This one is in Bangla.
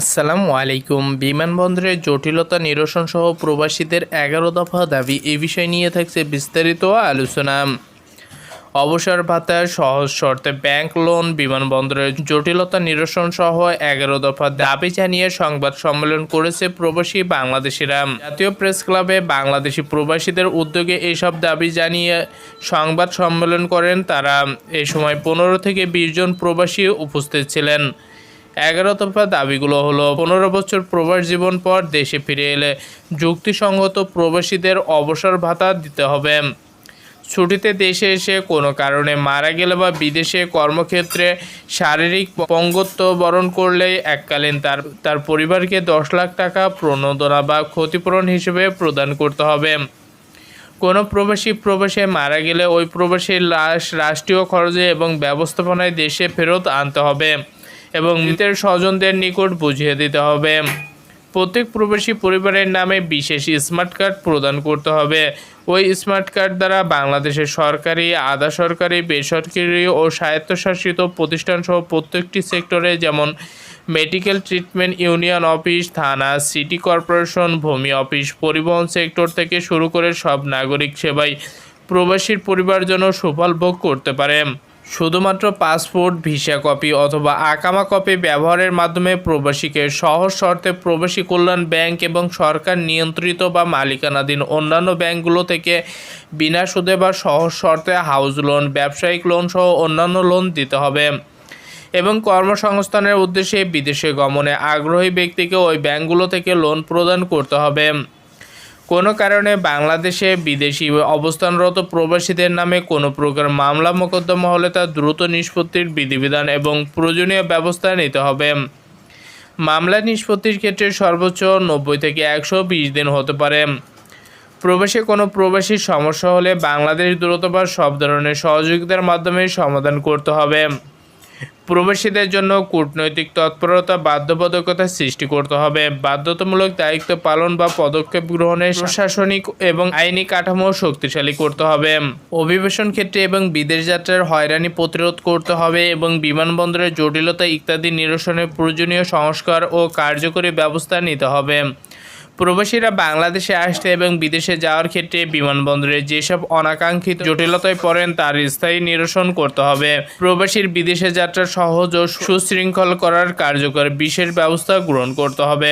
আসসালামু আলাইকুম। বিমানবন্দরের জটিলতা নিরসন সহ প্রবাসীদের এগারো দফা দাবি এ বিষয় নিয়ে থাকছে বিস্তারিত আলোচনা। অবসর ভাতা, সহজ শর্তে ব্যাংক লোন, বিমানবন্দরের জটিলতা নিরসন সহ এগারো দফা দাবি জানিয়ে সংবাদ সম্মেলন করেছে প্রবাসী বাংলাদেশিরা। জাতীয় প্রেস ক্লাবে বাংলাদেশি প্রবাসীদের উদ্যোগে এইসব দাবি জানিয়ে সংবাদ সম্মেলন করেন তারা। এ সময় পনেরো থেকে বিশ জন প্রবাসী উপস্থিত ছিলেন। এগারো দফা দাবিগুলো হলো, পনেরো বছর প্রবাস জীবন পর দেশে ফিরে এলে যুক্তিসঙ্গত প্রবাসীদের অবসর ভাতা দিতে হবে। ছুটিতে দেশে এসে কোনো কারণে মারা গেলে বা বিদেশে কর্মক্ষেত্রে শারীরিক পঙ্গত্ব বরণ করলে এককালীন তার তার পরিবারকে দশ লাখ টাকা প্রণোদনা বা ক্ষতিপূরণ হিসেবে প্রদান করতে হবে। কোনো প্রবাসী প্রবাসে মারা গেলে ওই প্রবাসীর লাশ রাষ্ট্রীয় খরচে এবং ব্যবস্থাপনায় দেশে ফেরত আনতে হবে। এবং মৃতের স্বজনদের নিকট বুঝিয়ে দিতে হবে। প্রত্যেক প্রবাসী পরিবারের নামে বিশেষ স্মার্ট কার্ড প্রদান করতে হবে। ওই স্মার্ট কার্ড দ্বারা বাংলাদেশের সরকারি, আধা সরকারি, বেসরকারি ও স্বায়ত্তশাসিত প্রতিষ্ঠানসহ প্রত্যেকটি সেক্টরে যেমন মেডিকেল ট্রিটমেন্ট ইউনিয়ন অফিস, থানা, সিটি কর্পোরেশন, ভূমি অফিস, পরিবহন সেক্টর থেকে শুরু করে সব নাগরিক সেবাই প্রবাসীর পরিবারজন সুফল ভোগ করতে পারে। শুধুমাত্র পাসপোর্ট, ভিসা কপি অথবা আকামা কপি ব্যবহারের মাধ্যমে প্রবাসীকে সহজ শর্তে প্রবাসী কল্যাণ ব্যাংক এবং সরকার নিয়ন্ত্রিত বা মালিকানাধীন অন্যান্য ব্যাংকগুলো থেকে বিনা সুদে বা সহজ শর্তে হাউস লোন, ব্যবসায়িক লোন সহ অন্যান্য লোন দিতে হবে। এবং কর্মসংস্থানের উদ্দেশ্যে বিদেশে গমনে আগ্রহী ব্যক্তিকে ওই ব্যাংকগুলো থেকে লোন প্রদান করতে হবে। কোনো কারণে বাংলাদেশে বিদেশি অবস্থানরত প্রবাসীদের নামে কোনো প্রকার মামলা মোকদ্দমা হলে তা দ্রুত নিষ্পত্তির বিধিবিধান এবং প্রয়োজনীয় ব্যবস্থা নিতে হবে। মামলা নিষ্পত্তির ক্ষেত্রে সর্বোচ্চ নব্বই থেকে একশো বিশ দিন হতে পারে। প্রবাসী কোনো প্রবাসীর সমস্যা হলে বাংলাদেশ দূরত্ববার সব ধরনের সহযোগিতার মাধ্যমে সমাধান করতে হবে। প্রবাসীদের জন্য কূটনৈতিক তৎপরতা, বাধ্যবাধকতা সৃষ্টি করতে হবে। বাধ্যতামূলক দায়িত্ব পালন বা পদক্ষেপ গ্রহণের প্রশাসনিক এবং আইনি কাঠামো শক্তিশালী করতে হবে। অভিবাসন ক্ষেত্রে এবং বিদেশ যাত্রার হয়রানি প্রতিরোধ করতে হবে এবং বিমানবন্দরের জটিলতা ইত্যাদি নিরসনের প্রয়োজনীয় সংস্কার ও কার্যকরী ব্যবস্থা নিতে হবে। প্রবাসীরা বাংলাদেশে আসতে এবং বিদেশে যাওয়ার ক্ষেত্রে বিমানবন্দরে যেসব অনাকাঙ্ক্ষিত জটিলতায় পড়েন, তার স্থায়ী নিরসন করতে হবে। প্রবাসীর বিদেশে যাত্রা সহজ ও সুশৃঙ্খল করার কার্যকর বিশেষ ব্যবস্থা গ্রহণ করতে হবে।